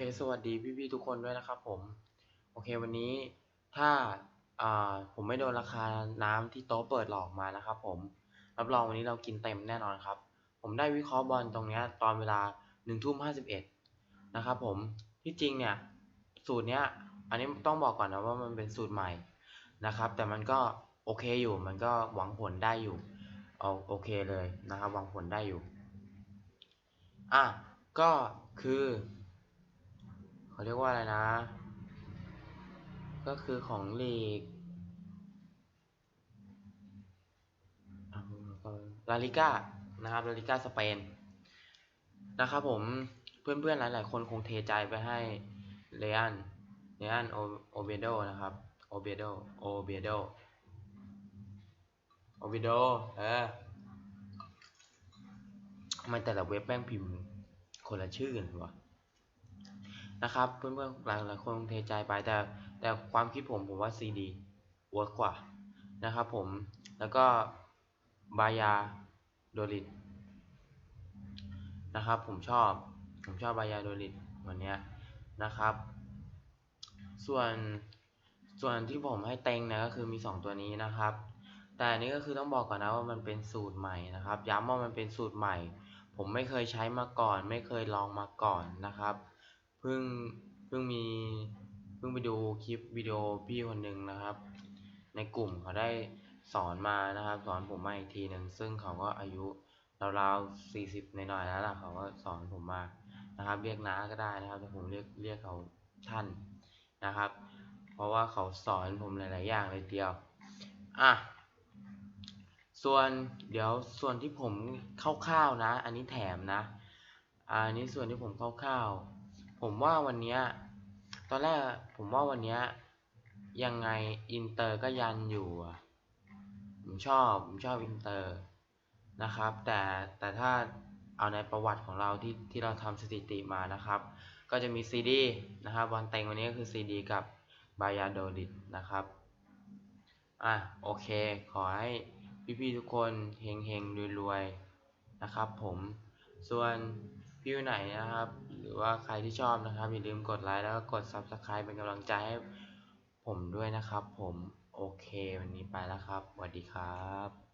เค สวัสดีพี่ๆทุกคนด้วยนะครับผม โอเค วันนี้ถ้าผมไม่โดนราคาน้ำที่โต๊ะเปิดหลอกมานะครับผม รับรองวันนี้เรากินเต็มแน่นอนครับ ผมได้วิเคราะห์บอลตรงนี้ตอนเวลาหนึ่งทุ่มห้าสิบเอ็ดนะครับผม ที่จริงเนี่ย สูตรเนี้ย อันนี้ต้องบอกก่อนนะว่ามันเป็นสูตรใหม่นะครับ แต่มันก็โอเคอยู่ มันก็หวังผลได้อยู่ เอาโอเคเลยนะครับ หวังผลได้อยู่ อะ ก็คือ เขาเรียกว่าอะไรนะ ก็คือของลีกลาลิก้านะครับลาลิก้าสเปนนะครับผมเพื่อนๆหลาย ๆ คนคงเทใจไปให้เลอันเลอันโอเบโดนะครับโอเบโดโอเบโดโอเบโดเออทำไมแต่ละเว็บแม่งพิมพ์คนละชื่อกันวะ นะครับเพื่อนๆหลายหลายคนเทใจไปแต่แต่ความคิดผมผมว่า CD เวิร์กกว่านะครับผมแล้วก็บายาโดริดนะครับผมชอบผมชอบบายาโดริดวันนี้นะครับ ส่วนส่วนที่ผมให้เต็งนะก็คือมี 2 ตัวนี้นะครับ แต่นนี้ก็คือต้องบอกก่อนนะว่ามันเป็นสูตรใหม่นะครับ ย้ำว่ามันเป็นสูตรใหม่ ผมไม่เคยใช้มาก่อน ไม่เคยลองมาก่อนนะครับ เพิ่งเพิ่งมีเพิ่งไปดูคลิปวิดีโอพี่คนหนึ่งนะครับ ในกลุ่มเขาได้สอนมานะครับ สอนผมมาอีกทีหนึ่งซึ่งเขาก็อายุราวๆสี่สิบหน่อยๆแล้วล่ะเขาก็สอนผมมานะครับ เรียกน้าก็ได้นะครับแต่ผมเรียกเรียกเขาท่านนะครับ เพราะว่าเขาสอนผมหลายๆอย่างเลยเดียวอะส่วนเดี๋ยวส่วนที่ผมคร่าวๆนะ อันนี้แถมนะอันนี้ส่วนที่ผมคร่าวๆ ผมว่าวันนี้ตอนแรกผมว่าวันนี้ยังไงอินเตอร์ก็ยันอยู่ผมชอบผมชอบอินเตอร์นะครับ แต่แต่ถ้าเอาในประวัติของเราที่ที่เราทำสถิติมานะครับ ก็จะมีซีดีนะครับวันเต็งวันนี้ก็คือซีดีกับบายาโดดิตนะครับอะโอเค ขอให้พี่ๆทุกคนเฮงเฮงรวยๆนะครับผมส่วน พี่ไหนนะครับ หรือว่าใครที่ชอบนะครับ อย่าลืมกดไลค์แล้วก็กด Subscribe เป็นกำลังใจให้ผมด้วยนะครับ ผมโอเค วันนี้ไปแล้วครับสวัสดีครับ